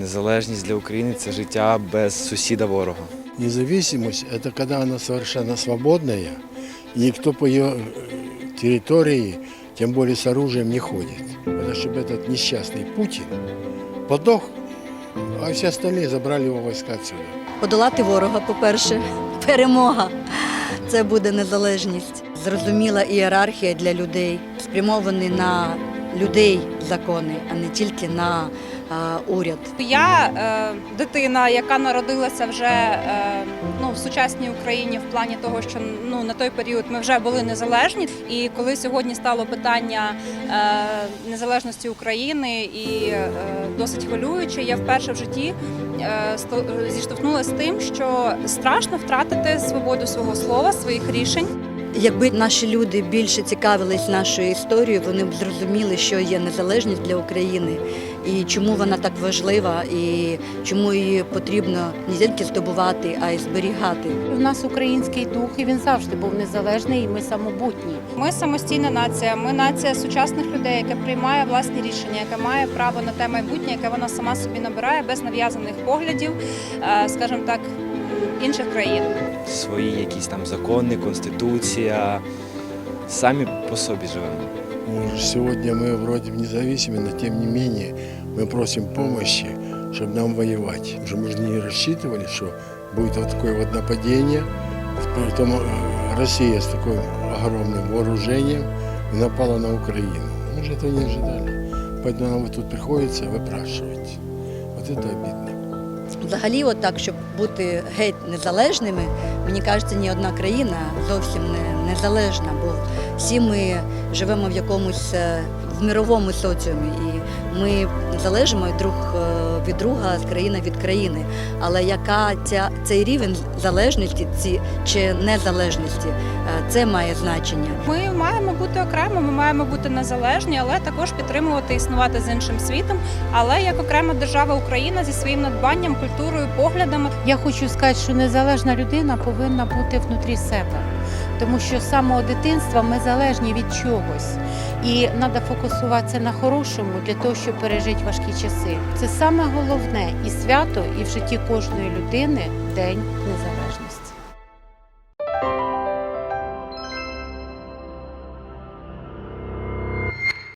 Незалежність для України це життя без сусіда ворога. Независимость – это когда она совершенно свободная, и никто по ее э, территории, тем более с оружием, не ходит. Это чтобы этот несчастный Путин подох, а все остальные забрали его войска отсюда. Подолати ворога, по-перше, перемога. Це буде незалежність. Зрозуміла ієрархія для людей, спрямовані на людей закони, а не тільки на уряд. Я е, дитина, яка народилася вже е, ну, в сучасній Україні в плані того, що ну на той період ми вже були незалежні. І коли сьогодні стало питання е, незалежності України і е, досить хвилююче, я вперше в житті е, зіштовхнулася з тим, що страшно втратити свободу свого слова, своїх рішень. Якби наші люди більше цікавились нашою історією, вони б зрозуміли, що є незалежність для України і чому вона так важлива, і чому її потрібно не тільки здобувати, а й зберігати. У нас український дух, і він завжди був незалежний, і ми самобутні. Ми самостійна нація. Ми нація сучасних людей, яка приймає власні рішення, яка має право на те майбутнє, яке вона сама собі набирає без нав'язаних поглядів, е, скажімо так, інших країн. Свої якісь там закони, конституція. Самі по собі живемо. Ну, Сегодня мы вроде бы независимы, но тем не менее мы просим помощи, чтобы нам воевать. Уже мы же не рассчитывали, что будет вот такое вот нападение. Притом э, Россия с таким огромным вооружением и напала на Украину. Мы же этого не ожидали. Поэтому нам вот тут приходится выпрашивать. Вот это обидно. Взагалі, отак, щоб бути геть незалежними, мені кажеться, ні одна країна зовсім не незалежна, бо всі ми живемо в якомусь е, в мировому соціумі, і ми залежимо друг е, від друга з країни від країни. Але яка ця цей рівень залежності ці чи незалежності, е, це має значення. Ми маємо бути окремо, ми маємо бути незалежні, але також підтримувати існувати з іншим світом. Але як окрема держава Україна зі своїм надбанням, культурою, поглядами Я хочу сказати, що незалежна людина повинна бути внутрі себе, тому що з самого дитинства ми залежні від чогось. І треба фокусуватися на хорошому для того, щоб пережити важкі часи. Це саме головне і свято, і в житті кожної людини День Незалежності.